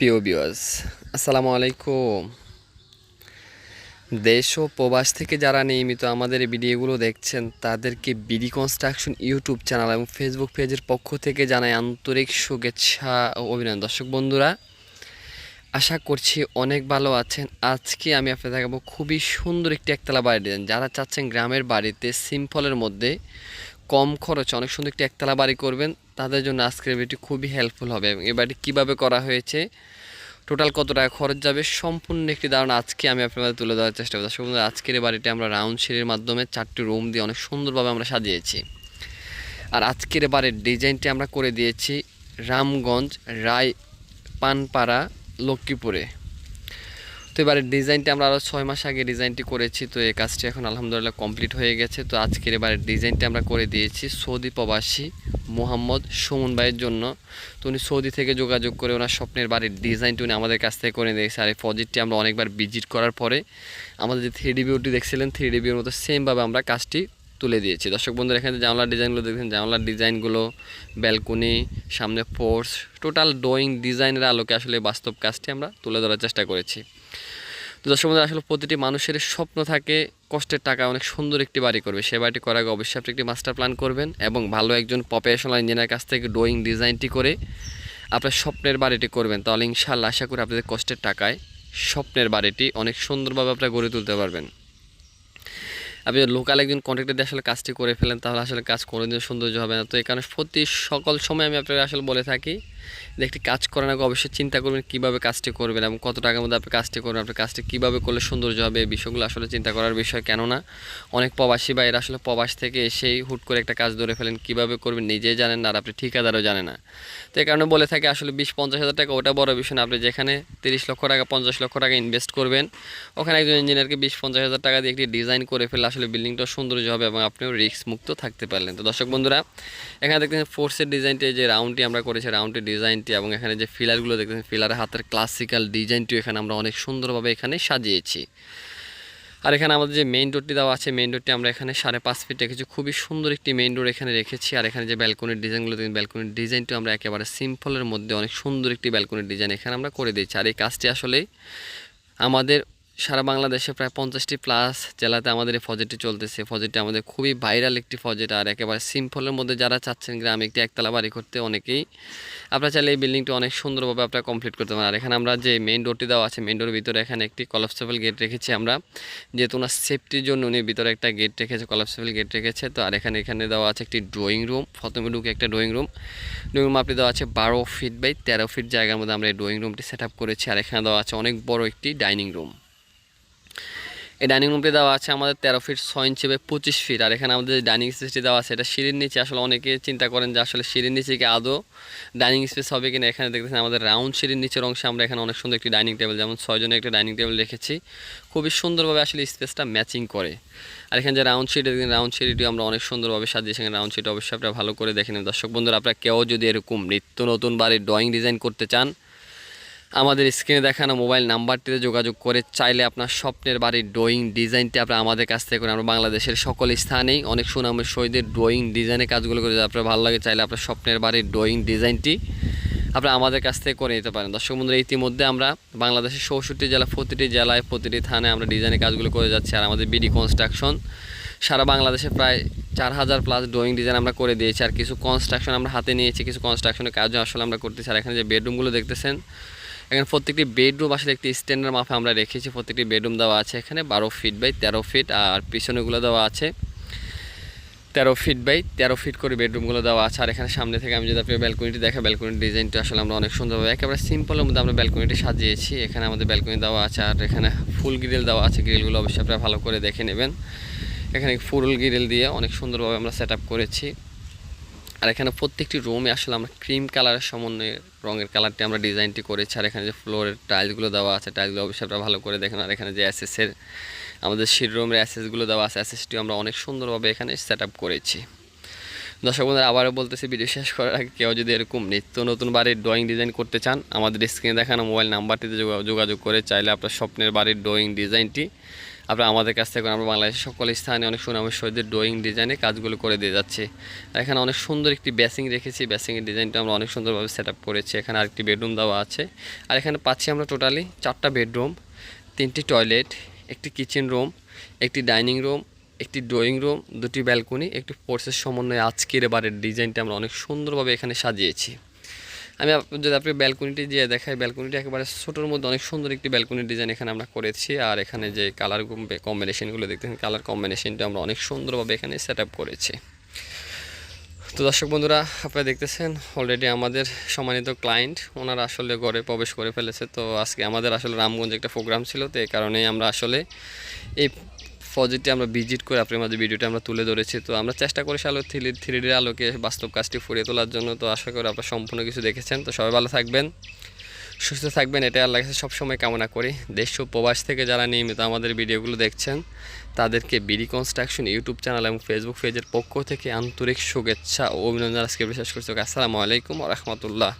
প্রিয় বিওয়াস আসসালামু আলাইকুম। দেশ ও প্রবাস থেকে যারা নিয়মিত আমাদের ভিডিওগুলো দেখছেন, তাদেরকে বিডি কনস্ট্রাকশন ইউটিউব চ্যানেল এবং ফেসবুক পেজের পক্ষ থেকে জানাই আন্তরিক শুভেচ্ছা ও অভিনন্দন। দর্শক বন্ধুরা, আশা করছি অনেক ভালো আছেন। আজকে আমি আপনাদের দেখাবো খুবই সুন্দর একটি একতলা বাড়ি। যারা চাচ্ছেন গ্রামের বাড়িতে সিম্পলের মধ্যে কম খরচে অনেক সুন্দর একটি একতলা বাড়ি করবেন, তাদের জন্য আজকের ভিডিওটি খুবই হেল্পফুল হবে। এবং এই বাড়িটি কীভাবে করা হয়েছে টোটাল কত টাকা খরচ যাবে, সম্পূর্ণ একটি ধারণা আজকে আমি আপনাদের তুলে দেওয়ার চেষ্টা করছি। দর্শক আজকের এই বাড়িটি আমরা রাউন্ড সিঁড়ির মাধ্যমে চারটি রুম দিয়ে অনেক সুন্দরভাবে আমরা সাজিয়েছি। আর আজকের বাড়ির ডিজাইনটি আমরা করে দিয়েছি রামগঞ্জ রায় পানপাড়া লক্ষ্মীপুরে। তো এবারে ডিজাইনটি আমরা আরও ছয় মাস আগে ডিজাইনটি করেছি, তো এই কাজটি এখন আলহামদুলিল্লাহ কমপ্লিট হয়ে গেছে। তো আজকের এবারে ডিজাইনটি আমরা করে দিয়েছি সৌদি প্রবাসী মোহাম্মদ সুমন ভাইয়ের জন্য। তো উনি সৌদি থেকে যোগাযোগ করে ওনার স্বপ্নের বাড়ির ডিজাইনটি উনি আমাদের কাছ থেকে করে দিয়েছে আর এই প্রজেক্টটি আমরা অনেকবার ভিজিট করার পরে আমাদের যে থ্রি ডি ভিউটি দেখছিলেন থ্রি ডি ভিউর মতো সেমভাবে আমরা কাজটি তুলে দিয়েছি। দর্শক বন্ধুরা, এখানে জানলার ডিজাইনগুলো দেখছেন জানলার ডিজাইনগুলো, ব্যালকনি, সামনে পোর্স টোটাল ড্রয়িং ডিজাইনের আলোকে আসলে বাস্তব কাজটি আমরা তুলে ধরার চেষ্টা করেছি। তো দর্শক আসলে প্রতিটি মানুষের স্বপ্ন থাকে কষ্টের টাকা, অনেক সুন্দর একটি বাড়ি করবে। সে বাড়িটি করার আগে অবশ্যই আপনি একটি মাস্টার প্ল্যান করবেন এবং ভালো একজন প্রফেশনাল ইঞ্জিনিয়ার কাছ থেকে ড্রয়িং ডিজাইনটি করে আপনার স্বপ্নের বাড়িটি করবেন। তাহলে ইনশাল্লাহ আশা করি আপনাদের কষ্টের টাকায় স্বপ্নের বাড়িটি অনেক সুন্দরভাবে আপনারা গড়ে তুলতে পারবেন। আপনি লোকাল একজন কন্ট্রাক্টর দিয়ে আসলে কাজটি করে ফেলেন, তাহলে আসলে কাজ কোনোদিন সৌন্দর্য হবে না। তো এই কারণে প্রতি সকল সময় আমি আপনাকে আসলে বলে থাকি যে একটি কাজ করার আগে অবশ্যই চিন্তা করবেন কীভাবে কাজটি করবেন এবং কত টাকার মধ্যে আপনি কাজটি করবেন, আপনি কাজটি কীভাবে করলে সৌন্দর্য হবে, এই বিষয়গুলো আসলে চিন্তা করার বিষয়। কেননা অনেক প্রবাসী বা এরা আসলে প্রবাস থেকে এসেই হুট করে একটা কাজ ধরে ফেলেন, কীভাবে করবেন নিজেই জানেন না আর আপনি ঠিকাদারও জানে না। তো এই কারণে বলে থাকে আসলে বিশ পঞ্চাশ হাজার টাকা ওটা বড় বিষয় না, আপনি যেখানে তিরিশ লক্ষ টাকা, পঞ্চাশ লক্ষ টাকা ইনভেস্ট করবেন, ওখানে একজন ইঞ্জিনিয়ারকে বিশ পঞ্চাশ হাজার টাকা দিয়ে একটি ডিজাইন করে ফেলে আসলে বিল্ডিংটা সৌন্দর্য হবে এবং আপনিও রিস্ক মুক্ত থাকতে পারলেন। তো দর্শক বন্ধুরা, এখানে দেখতেছেন ফোর্সের ডিজাইনটি যে রাউন্ডটি আমরা করেছি রাউন্ডের ডিজাইনটি এবং এখানে যে ফিলারগুলো দেখতেছেন ফিলারের হাতের ক্লাসিক্যাল ডিজাইনটিও এখানে আমরা অনেক সুন্দরভাবে এখানে সাজিয়েছি। আর এখানে আমাদের যে মেইন ডোরটি দেওয়া আছে মেইন ডোরটি আমরা এখানে সাড়ে পাঁচ ফিট রেখেছি। খুবই সুন্দর একটি মেইন ডোর এখানে রেখেছি। আর এখানে যে ব্যালকনির ডিজাইনগুলো দেখুন ব্যালকনির ডিজাইনটিও আমরা একেবারে সিম্পলের মধ্যে অনেক সুন্দর একটি ব্যালকনির ডিজাইন এখানে আমরা করে দিয়েছি। আর এই কাজটি আসলে আমাদের সারা বাংলাদেশে প্রায় পঞ্চাশটি প্লাস জেলাতে আমাদের এই প্রজেক্টটি চলতেছে। প্রজেক্টটি আমাদের খুবই ভাইরাল একটি ফজেট আর একেবারে সিম্পলের মধ্যে যারা চাচ্ছেন গ্রামে একটি একতলা বাড়ি করতে অনেকেই আপনারা চাইলে এই বিল্ডিংটি অনেক সুন্দরভাবে আপনারা কমপ্লিট করতে পারেন। আর এখানে আমরা যে মেইন ডোরটি দেওয়া আছে মেন ডোরের ভিতরে এখানে একটি কলাপসেবল গেট রেখেছি আমরা। যেহেতু ওনার সেফটির জন্য উনি ভিতরে একটা গেট রেখেছে কলাপসেবল গেট রেখেছে। তো আর এখানে এখানে দেওয়া আছে একটি ড্রয়িং রুম প্রথমে ঢুকে একটা ড্রয়িং রুম ড্রয়িং রুম আপনি দেওয়া আছে বারো ফিট বাই তেরো ফিট জায়গার মধ্যে আমরা এই ড্রয়িং রুমটি সেট করেছি। আর এখানে দেওয়া আছে অনেক বড় একটি ডাইনিং রুম এই ডাইনিং রুমটি দেওয়া আছে আমাদের তেরো ফিট ছয় ইঞ্চি বাই পঁচিশ ফিট। আর এখানে আমাদের যে ডাইনিং স্পেসটি দেওয়া আছে, এটা সিঁড়ির নিচে। আসলে অনেকে চিন্তা করেন যে আসলে সিঁড়ির নিচে কি আদৌ ডাইনিং স্পেস হবে কিনা। এখানে দেখতেছেন আমাদের রাউন্ড সিঁড়ির নিচের অংশে আমরা এখানে অনেক সুন্দর একটি ডাইনিং টেবিল, যেমন ছয়জনের একটা ডাইনিং টেবিল রেখেছি। খুবই সুন্দরভাবে আসলে স্পেসটা ম্যাচিং করে। আর এখানে যে রাউন্ড সিঁড়ি দেখেন রাউন্ড সিঁড়িটি আমরা অনেক সুন্দরভাবে সাজিয়ে সেখানে রাউন্ড সিঁড়ি অবশ্যই আপনারা ভালো করে দেখে নেন দর্শক বন্ধুরা, আপনারা কেউ যদি এরকম নিত্য নতুন বাড়ির ড্রয়িং ডিজাইন করতে চান আমাদের স্ক্রিনে দেখানো মোবাইল নাম্বারটিতে যোগাযোগ করে চাইলে আপনার স্বপ্নের বাড়ির ড্রয়িং ডিজাইনটি আপনার আমাদের কাছ থেকে করে আমরা বাংলাদেশের সকল স্থানেই অনেক সুনামের শহীদের ড্রয়িং ডিজাইনের কাজগুলো করে আপনার ভালো লাগে, চাইলে আপনার স্বপ্নের বাড়ির ড্রয়িং ডিজাইনটি আপনারা আমাদের কাছ থেকে করে নিতে পারেন। দর্শক বন্ধুরা, ইতিমধ্যে আমরা বাংলাদেশের চৌষট্টি জেলা, প্রতিটি জেলায় প্রতিটি থানায় আমরা ডিজাইনের কাজগুলো করে যাচ্ছি। আর আমাদের বিডি কনস্ট্রাকশন সারা বাংলাদেশে প্রায় চার হাজার প্লাস ড্রয়িং ডিজাইন আমরা করে দিয়েছি। আর কিছু কনস্ট্রাকশন আমরা হাতে নিয়েছি, কিছু কনস্ট্রাকশনের কাজও আসলে আমরা করতেছি। আর এখানে যে বেডরুমগুলো দেখতেছেন এখানে প্রত্যেকটি বেডরুম আসলে একটি স্ট্যান্ডার্ড মাপে আমরা রেখেছি। প্রত্যেকটি বেডরুম দেওয়া আছে এখানে বারো ফিট বাই তেরো ফিট আর পিছনেগুলো দেওয়া আছে তেরো ফিট বাই তেরো ফিট করে বেডরুমগুলো দেওয়া আছে। আর এখানে সামনে থেকে আমি যদি আপনি ব্যালকনিটি দেখা ব্যালকনির ডিজাইনটা আসলে আমরা অনেক সুন্দরভাবে একেবারে সিম্পলের মধ্যে আমরা ব্যালকনিটি সাজিয়েছি। এখানে আমাদের ব্যালকনি দেওয়া আছে আর এখানে ফুল গ্রিল দেওয়া আছে। গ্রিলগুলো অবশ্যই আপনারা ভালো করে দেখে নেবেন। এখানে ফুল গ্রিল দিয়ে অনেক সুন্দরভাবে আমরা সেট করেছি। আর এখানে প্রত্যেকটি রুমে আসলে আমরা ক্রিম কালারের সমন্বয়ে রঙের কালারটি আমরা ডিজাইনটি করেছি। আর এখানে যে ফ্লোরের টাইলসগুলো দেওয়া আছে টাইলসগুলো অবশ্যই আপনারা ভালো করে দেখেন। আর এখানে যে অ্যাসেসের আমাদের সিট রুমের অ্যাসেসগুলো দেওয়া আছে অ্যাসেসটিও আমরা অনেক সুন্দরভাবে এখানে সেট আপ করেছি। দর্শক বন্ধুরা, আবারও বলতেছি ভিডিও শেষ করার আগে কেউ যদি এরকম নিত্য নতুন বাড়ির ড্রয়িং ডিজাইন করতে চান, আমাদের স্ক্রিনে দেখানো মোবাইল নাম্বারটিতে যোগা- যোগাযোগ করে চাইলে আপনার স্বপ্নের বাড়ির ড্রয়িং ডিজাইনটি আপনারা আমাদের কাছ থেকে আমরা বাংলাদেশের সকল স্থানে অনেক সুনামের সহিত ড্রয়িং ডিজাইনে কাজগুলো করে দিয়ে যাচ্ছি। এখানে অনেক সুন্দর একটি বেসিং রেখেছি। বেসিংয়ের ডিজাইনটা আমরা অনেক সুন্দরভাবে সেট আপ করেছি। এখানে আরেকটি বেডরুম দেওয়া আছে। আর এখানে পাচ্ছি আমরা টোটালি চারটা বেডরুম তিনটি টয়লেট একটি কিচেন রুম একটি ডাইনিং রুম একটি ড্রয়িং রুম দুটি ব্যালকনি একটি ফোর্সের সমন্বয়ে আজকের বারের ডিজাইনটা আমরা অনেক সুন্দরভাবে এখানে সাজিয়েছি। আমি যদি আপনি ব্যালকনিটি যে দেখাই ব্যালকনিটি একেবারে ছোটোর মধ্যে অনেক সুন্দর একটি ব্যালকনির ডিজাইন এখানে আমরা করেছি। আর এখানে যে কালার কম্বিনেশনগুলো দেখতেছেন কালার কম্বিনেশনটা আমরা অনেক সুন্দরভাবে এখানে সেট করেছি। তো দর্শক বন্ধুরা, আপনারা দেখতেছেন অলরেডি আমাদের সম্মানিত ক্লায়েন্ট ওনারা আসলে ঘরে প্রবেশ করে ফেলেছে। তো আজকে আমাদের আসলে রামগঞ্জে একটা প্রোগ্রাম ছিল, তো এই কারণেই আমরা আসলে এই প্রজেক্টে আমরা ভিজিট করে আপনার মাঝে ভিডিওটা আমরা তুলে ধরেছি। তো আমরা চেষ্টা করেছি আলো থ্রি থ্রি ডির আলোকে বাস্তব কাজটি ফুরিয়ে তোলার জন্য। তো আশা করি আপনারা সম্পূর্ণ কিছু দেখেছেন। তো সবাই ভালো থাকবেন, সুস্থ থাকবেন। এটাই আল্লাহ কাছে সবসময় কামনা করি। দেশ ও প্রবাস থেকে যারা নিয়মিত আমাদের ভিডিওগুলো দেখছেন, তাদেরকে বিডি কনস্ট্রাকশন ইউটিউব চ্যানেল এবং ফেসবুক পেজের পক্ষ থেকে আন্তরিক শুভেচ্ছা ও অভিনন্দন আজকে বিশেষ করছি আসসালামু আলাইকুম রহমতুল্লাহ।